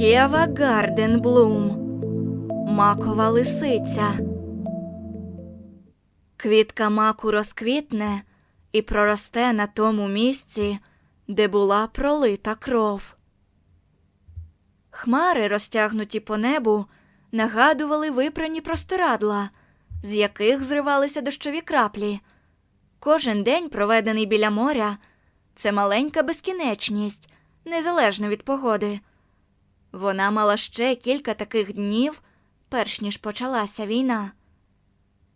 Єва Гарденблум. Макова лисиця. Квітка маку розквітне і проросте на тому місці, де була пролита кров. Хмари, розтягнуті по небу, нагадували випрані простирадла, з яких зривалися дощові краплі. Кожен день, проведений біля моря, це маленька безкінечність, незалежно від погоди. Вона мала ще кілька таких днів, перш ніж почалася війна.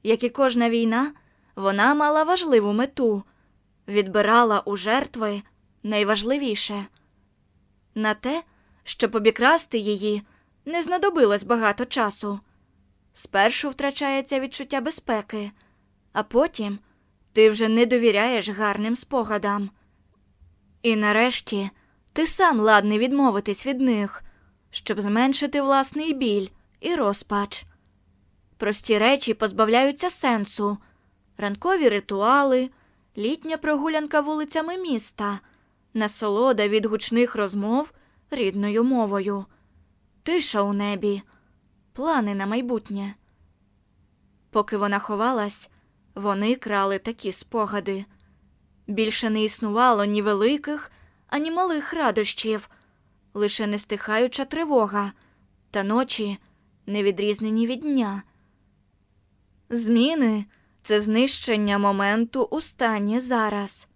Як і кожна війна, вона мала важливу мету відбирала у жертви найважливіше. На те, щоб обікрасти її, не знадобилось багато часу. Спершу втрачається відчуття безпеки, а потім ти вже не довіряєш гарним спогадам. І нарешті ти сам ладний відмовитись від них, щоб зменшити власний біль і розпач. Прості речі позбавляються сенсу, ранкові ритуали, літня прогулянка вулицями міста, насолода від гучних розмов рідною мовою, тиша у небі, плани на майбутнє. Поки вона ховалась, вони крали такі спогади. Більше не існувало ні великих, ані малих радощів, лише нестихаюча тривога, та ночі не відрізнені від дня. Зміни це знищення моменту у стані зараз.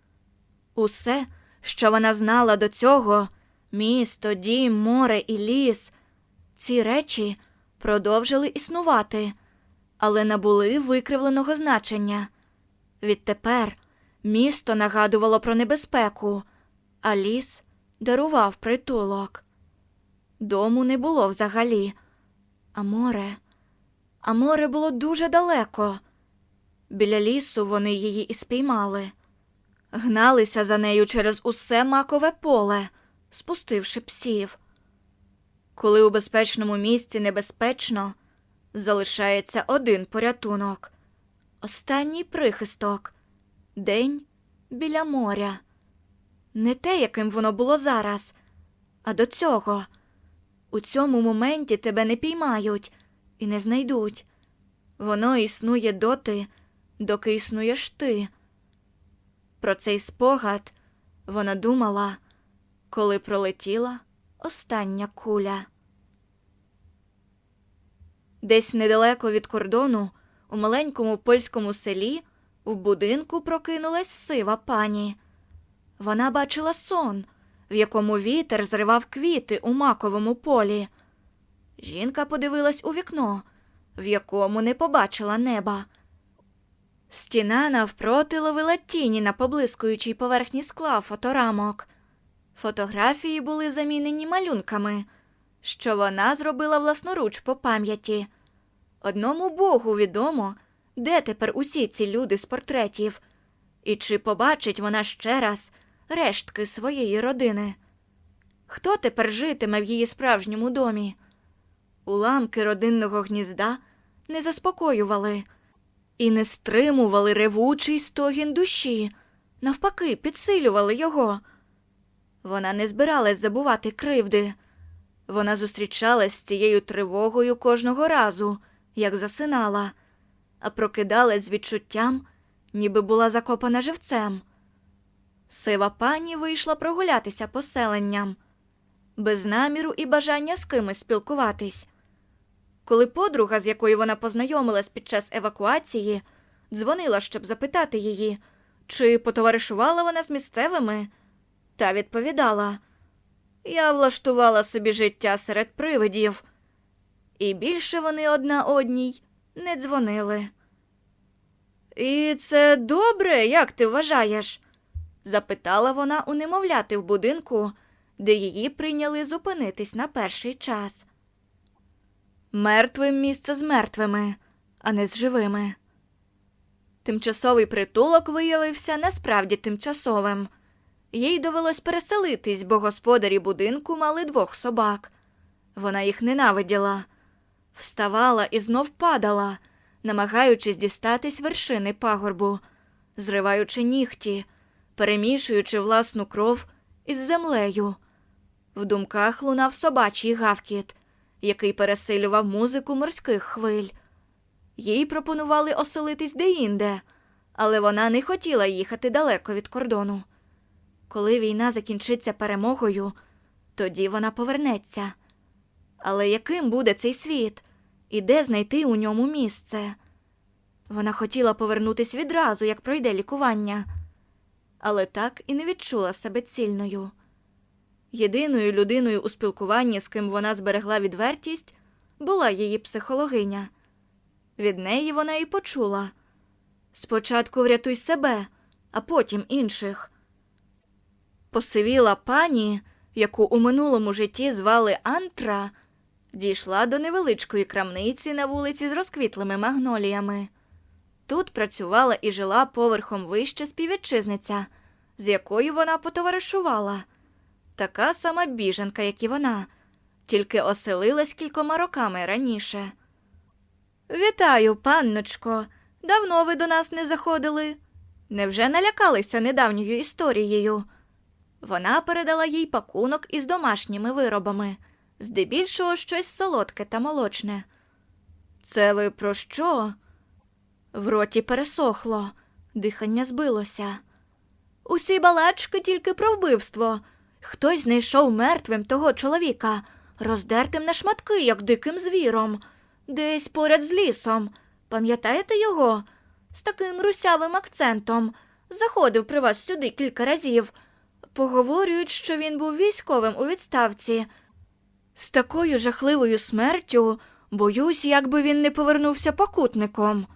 Усе, що вона знала до цього місто, дім, море і ліс, ці речі продовжили існувати, але набули викривленого значення. Відтепер місто нагадувало про небезпеку, а ліс дарував притулок. Дому не було взагалі, а море, а море було дуже далеко. Біля лісу вони її і спіймали, гналися за нею через усе макове поле, спустивши псів. Коли у безпечному місці небезпечно, залишається один порятунок, останній прихисток, день біля моря. Не те, яким воно було зараз, а до цього. У цьому моменті тебе не піймають і не знайдуть. Воно існує доти, доки існуєш ти. Про цей спогад вона думала, коли пролетіла остання куля. Десь недалеко від кордону, у маленькому польському селі, в будинку прокинулась сива пані. Вона бачила сон, в якому вітер зривав квіти у маковому полі. Жінка подивилась у вікно, в якому не побачила неба. Стіна навпроти ловила тіні на поблискуючій поверхні скла фоторамок. Фотографії були замінені малюнками, що вона зробила власноруч по пам'яті. Одному богу відомо, де тепер усі ці люди з портретів, і чи побачить вона ще раз рештки своєї родини. Хто тепер житиме в її справжньому домі? Уламки родинного гнізда не заспокоювали і не стримували ревучий стогін душі, навпаки, підсилювали його. Вона не збиралась забувати кривди. Вона зустрічалась з цією тривогою кожного разу, як засинала, а прокидалась з відчуттям, ніби була закопана живцем. Сива пані вийшла прогулятися поселенням, без наміру і бажання з кимось спілкуватись. Коли подруга, з якою вона познайомилась під час евакуації, дзвонила, щоб запитати її, чи потоваришувала вона з місцевими, та відповідала Я влаштувала собі життя серед привидів, і більше вони одна одній не дзвонили. І це добре, як ти вважаєш? Запитала вона у немовляти в будинку, де її прийняли зупинитись на перший час. Мертвим місце з мертвими, а не з живими. Тимчасовий притулок виявився насправді тимчасовим. Їй довелось переселитись, бо господарі будинку мали двох собак. Вона їх ненавиділа, вставала і знов падала, намагаючись дістатись вершини пагорбу, зриваючи нігті, перемішуючи власну кров із землею. В думках лунав собачий гавкіт, який пересилював музику морських хвиль. Їй пропонували оселитись деінде, але вона не хотіла їхати далеко від кордону. Коли війна закінчиться перемогою, тоді вона повернеться. Але яким буде цей світ і де знайти у ньому місце? Вона хотіла повернутись відразу, як пройде лікування, але так і не відчула себе цільною. Єдиною людиною у спілкуванні, з ким вона зберегла відвертість, була її психологиня. Від неї вона і почула спочатку врятуй себе, а потім інших. Посивіла пані, яку у минулому житті звали Антра, дійшла до невеличкої крамниці на вулиці з розквітлими магноліями. Тут працювала і жила поверхом вище співвітчизниця, з якою вона потоваришувала. Така сама біженка, як і вона, тільки оселилась кількома роками раніше. Вітаю, панночко. Давно ви до нас не заходили. Невже налякалися недавньою історією? Вона передала їй пакунок із домашніми виробами, здебільшого щось солодке та молочне. Це ви про що? В роті пересохло, дихання збилося. Усі балачки тільки про вбивство. Хтось знайшов мертвим того чоловіка, роздертим на шматки, як диким звіром, десь поряд з лісом. Пам'ятаєте його? З таким русявим акцентом. Заходив при вас сюди кілька разів. Поговорюють, що він був військовим у відставці. З такою жахливою смертю боюсь, як би він не повернувся покутником.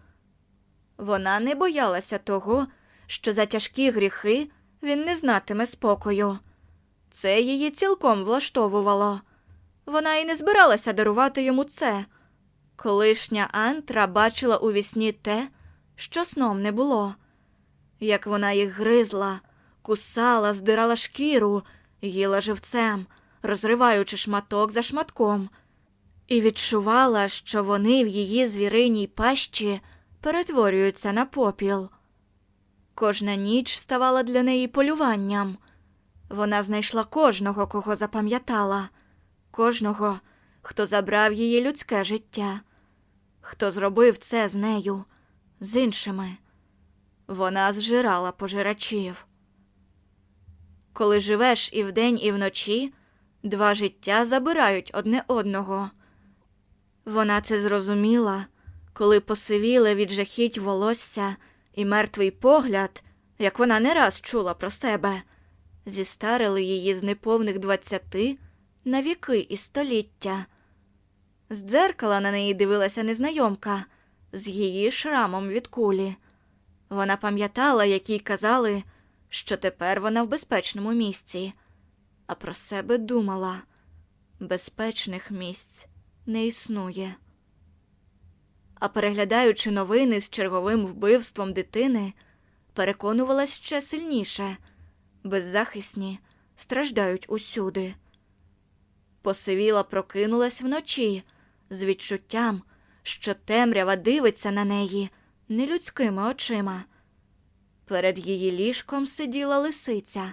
Вона не боялася того, що за тяжкі гріхи він не знатиме спокою. Це її цілком влаштовувало. Вона і не збиралася дарувати йому це. Колишня Антра бачила у вісні те, що сном не було. Як вона їх гризла, кусала, здирала шкіру, їла живцем, розриваючи шматок за шматком, і відчувала, що вони в її звіриній пащі перетворюються на попіл. Кожна ніч ставала для неї полюванням. Вона знайшла кожного, кого запам'ятала, кожного, хто забрав її людське життя, хто зробив це з нею, з іншими. Вона зжирала пожирачів. Коли живеш і вдень, і вночі, два життя забирають одне одного. Вона це зрозуміла, коли посивіле від жахіть волосся і мертвий погляд, як вона не раз чула про себе, зістарили її з неповних двадцяти на віки і століття. З дзеркала на неї дивилася незнайомка з її шрамом від кулі. Вона пам'ятала, як їй казали, що тепер вона в безпечному місці, а про себе думала безпечних місць не існує. А переглядаючи новини з черговим вбивством дитини, переконувалась ще сильніше беззахисні страждають усюди. Посивіла прокинулась вночі з відчуттям, що темрява дивиться на неї нелюдськими очима. Перед її ліжком сиділа лисиця,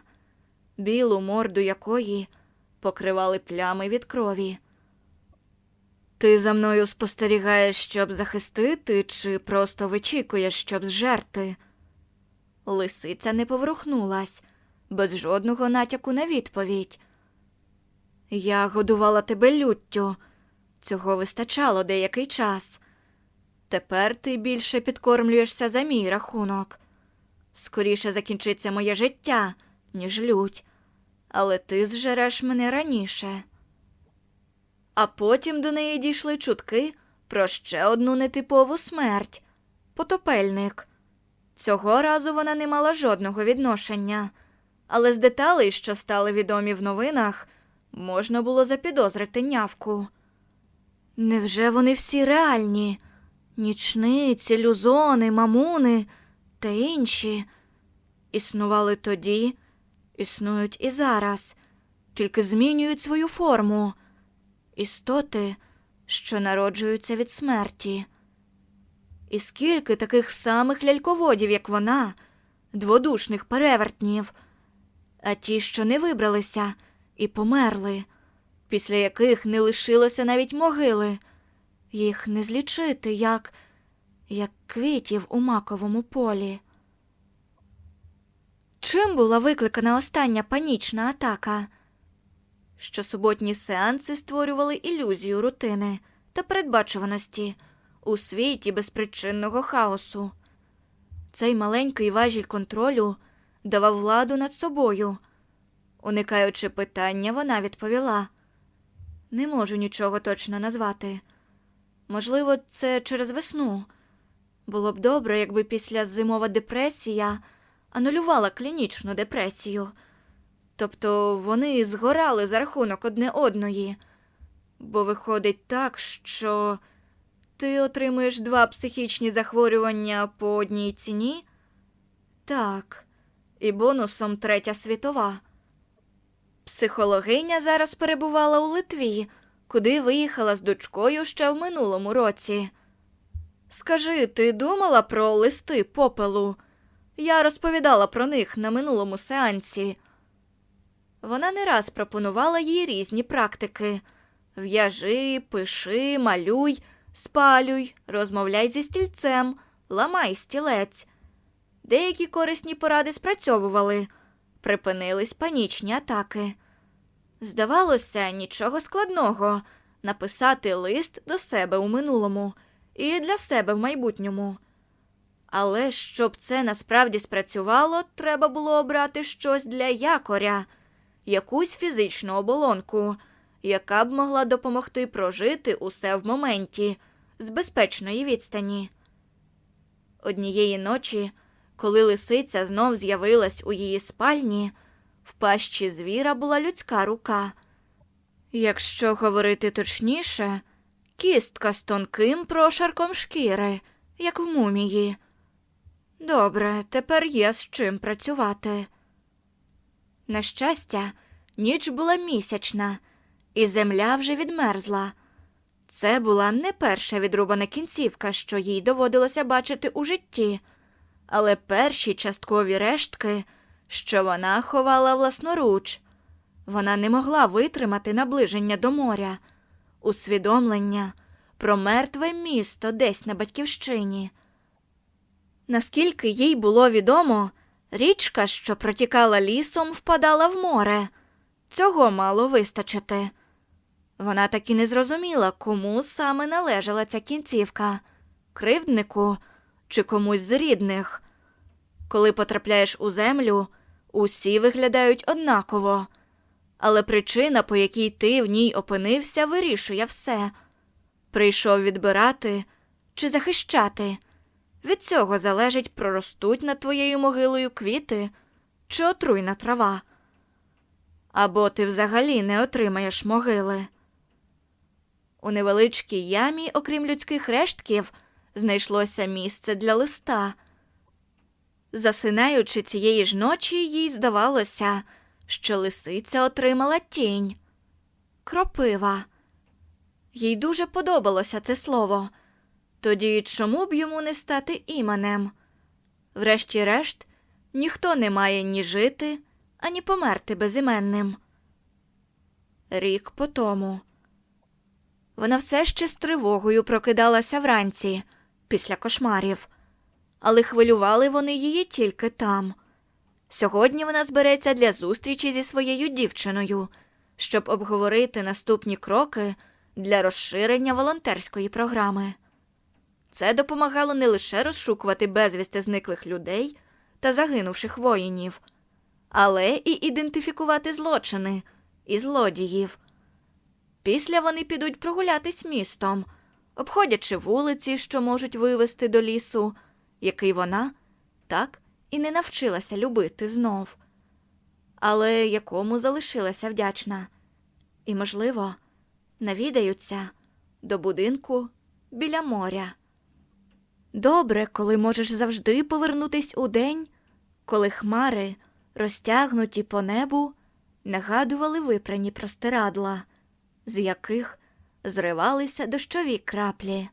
білу морду якої покривали плями від крові. Ти за мною спостерігаєш, щоб захистити, чи просто вичікуєш, щоб зжерти? Лисиця не поворухнулась, без жодного натяку на відповідь. Я годувала тебе люттю. Цього вистачало деякий час. Тепер ти більше підкормлюєшся за мій рахунок. Скоріше закінчиться моє життя, ніж лють, але ти зжереш мене раніше. А потім до неї дійшли чутки про ще одну нетипову смерть потопельник. Цього разу вона не мала жодного відношення, але з деталей, що стали відомі в новинах, можна було запідозрити нявку. Невже вони всі реальні? Нічниці, люзони, мамуни та інші існували тоді, існують і зараз, тільки змінюють свою форму. Істоти, що народжуються від смерті. І скільки таких самих ляльководів, як вона, дводушних перевертнів, а ті, що не вибралися, і померли, після яких не лишилося навіть могили. Їх не злічити, як, як квітів у маковому полі. Чим була викликана остання панічна атака? Щосуботні сеанси створювали ілюзію рутини та передбачуваності у світі безпричинного хаосу. Цей маленький важіль контролю давав владу над собою. Уникаючи питання, вона відповіла Не можу нічого точно назвати. Можливо, це через весну. Було б добре, якби після зимова депресія анулювала клінічну депресію. Тобто вони згорали за рахунок одне одної. Бо виходить так, що ти отримуєш два психічні захворювання по одній ціні? Так, і бонусом третя світова. Психологиня зараз перебувала у Литві, куди виїхала з дочкою ще в минулому році. Скажи, ти думала про листи попелу? Я розповідала про них на минулому сеансі. Вона не раз пропонувала їй різні практики в'яжи, пиши, малюй, спалюй, розмовляй зі стільцем, ламай стілець. Деякі корисні поради спрацьовували, припинились панічні атаки. Здавалося, нічого складного написати лист до себе у минулому і для себе в майбутньому. Але щоб це насправді спрацювало, треба було обрати щось для якоря, якусь фізичну оболонку, яка б могла допомогти прожити усе в моменті з безпечної відстані. Однієї ночі, коли лисиця знов з'явилась у її спальні, в пащі звіра була людська рука. Якщо говорити точніше, кістка з тонким прошарком шкіри, як в мумії. Добре, тепер є з чим працювати. На щастя, ніч була місячна, і земля вже відмерзла. Це була не перша відрубана кінцівка, що їй доводилося бачити у житті, але перші часткові рештки, що вона ховала власноруч. Вона не могла витримати наближення до моря, усвідомлення про мертве місто десь на батьківщині. Наскільки їй було відомо, річка, що протікала лісом, впадала в море. Цього мало вистачити. Вона так і не зрозуміла, кому саме належала ця кінцівка кривднику чи комусь з рідних. Коли потрапляєш у землю, усі виглядають однаково, але причина, по якій ти в ній опинився, вирішує все прийшов відбирати чи захищати. Від цього залежить, проростуть над твоєю могилою квіти чи отруйна трава. Або ти взагалі не отримаєш могили. У невеличкій ямі, окрім людських рештків, знайшлося місце для листа. Засинаючи цієї ж ночі, їй здавалося, що лисиця отримала тінь кропива. Їй дуже подобалося це слово. Тоді чому б йому не стати іменем? Врешті-решт, ніхто не має ні жити, ані померти безіменним. Рік по тому. Вона все ще з тривогою прокидалася вранці після кошмарів, але хвилювали вони її тільки там. Сьогодні вона збереться для зустрічі зі своєю дівчиною, щоб обговорити наступні кроки для розширення волонтерської програми. Це допомагало не лише розшукувати безвісти зниклих людей та загинувших воїнів, але і ідентифікувати злочини і злодіїв. Після вони підуть прогулятись містом, обходячи вулиці, що можуть вивести до лісу, який вона так і не навчилася любити знов, але якому залишилася вдячна. І, можливо, навідаються до будинку біля моря. Добре, коли можеш завжди повернутись у день, коли хмари, розтягнуті по небу, нагадували випрані простирадла, з яких зривалися дощові краплі.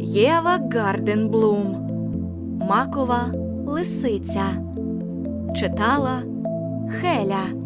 Єва Гарденблум Макова Лисиця читала Хеля.